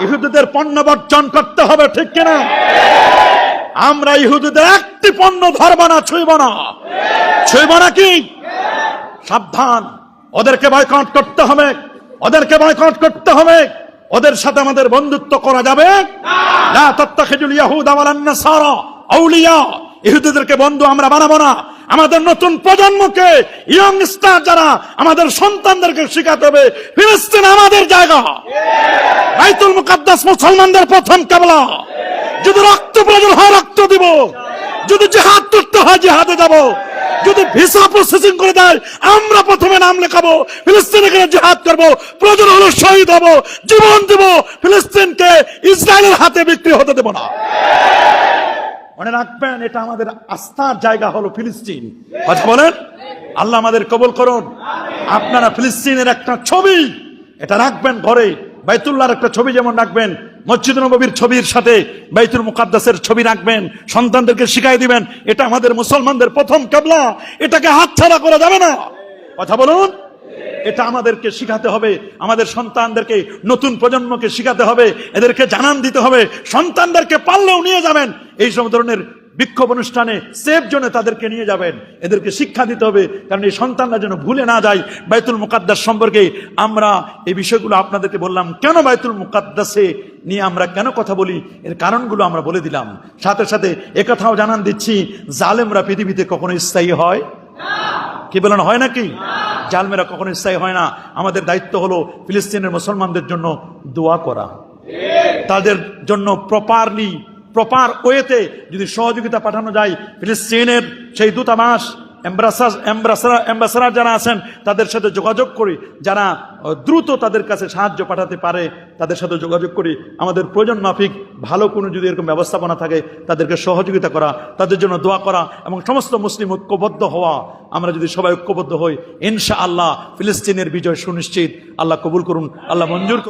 ইহুদিদের পণ্য বর্জন করতে হবে, ঠিক কিনা? আমরা ইহুদিদের একটি পণ্য ধরব না, ছুঁইব না। ছুঁইব না কি? সাবধান। ওদেরকে বয়কট করতে হবে। ওদেরকে বয়কট করতে হবে। ওদের সাথে আমাদের বন্ধুত্ব করা যাবে? না তত্তাখিজুল ইয়াহুদা ওয়ালান নাসারা আউলিয়া। ইহুদিদেরকে বন্ধু আমরা বানাবো না। আমাদের নতুন প্রজন্মকে ইয়ং স্টার যারা আমাদের সন্তানদেরকে শিখাতে হবে, ফিলিস্তিন আমাদের জায়গা। বাইতুল মুকাদ্দাস মুসলমানদের প্রথম কেবলা। যদি রক্ত প্রয়োজন হয় রক্ত দিব। যদি জেহাদ করতে হয় জেহাদে যাব। যদি ভিসা প্রসেসিং করে দেয়, আমরা প্রথমে নাম লেখাবো, ফিলিস্তিনে গিয়ে জেহাদ করব, প্রয়োজন হলো শহীদ হব, জীবন দেব, ফিলিস্তিনকে ইসরায়েলের হাতে বিক্রি হতে দেব না। মনে রাখবেন, এটা আমাদের আস্থার জায়গা হলো ফিলিস্তিন। কথা বলেন? আল্লাহ আমাদের কবল করুন। আপনারা ফিলিস্তিনের একটা ছবি, এটা রাখবেন ঘরে। বাইতুল্লাহর একটা ছবি যেমন রাখবেন, মসজিদ নবীর ছবির সাথে বাইতুল মুকাদ্দাসের ছবি রাখবেন, সন্তানদেরকে শিখাই দিবেন, এটা আমাদের মুসলমানদের প্রথম কেবলা এটাকে হাতছাড়া করা যাবে না। কথা বলুন? এটা আমাদেরকে শিখাতে হবে, আমাদের সন্তানদেরকে, নতুন প্রজন্মকে শিখাতে হবে, এদেরকে জানান দিতে হবে, সন্তানদেরকে পারলেও নিয়ে যাবেন। এই সব ধরনের বিক্ষোভ অনুষ্ঠানে সেফ জোনে তাদেরকে নিয়ে যাবেন। এদেরকে শিক্ষা দিতে হবে কারণ এই সন্তানরা যেন ভুলে না যায় বাইতুল মুকাদ্দাস সম্পর্কে। আমরা এই বিষয়গুলো আপনাদেরকে বললাম কেন বাইতুল মুকাদ্দাসে নিয়ে আমরা কেন কথা বলি? এর কারণগুলো আমরা বলে দিলাম। সাথে সাথে একথাও জানান দিচ্ছি জালেমরা পৃথিবীতে কখনো স্থায়ী হয়? কি বলেন হয় নাকি? জালমেরা কখনো স্থায়ী হয় না। আমাদের দায়িত্ব হলো ফিলিস্তিনের মুসলমানদের জন্য দোয়া করা। তাদের জন্য প্রপারলি প্রপার ওয়েতে যদি সহযোগিতা পাঠানো যায়, ফিলিস্তিনের সেই দূতাবাস অ্যাম্বাসাডার যারা আছেন, তাদের সাথে যোগাযোগ করি, যারা দ্রুত তাদের কাছে সাহায্য পাঠাতে পারে, তাদের সাথে যোগাযোগ করি। আমাদের প্রয়োজন মাফিক, ভালো কোনো যদি এরকম ব্যবস্থাপনা থাকে, তাদেরকে সহযোগিতা করা, তাদের জন্য দোয়া করা এবং সমস্ত মুসলিম ঐক্যবদ্ধ হওয়া। আমরা যদি সবাই ঐক্যবদ্ধ হই ইনশা আল্লাহ ফিলিস্তিনের বিজয় সুনিশ্চিত। আল্লাহ কবুল করুন, আল্লাহ মঞ্জুর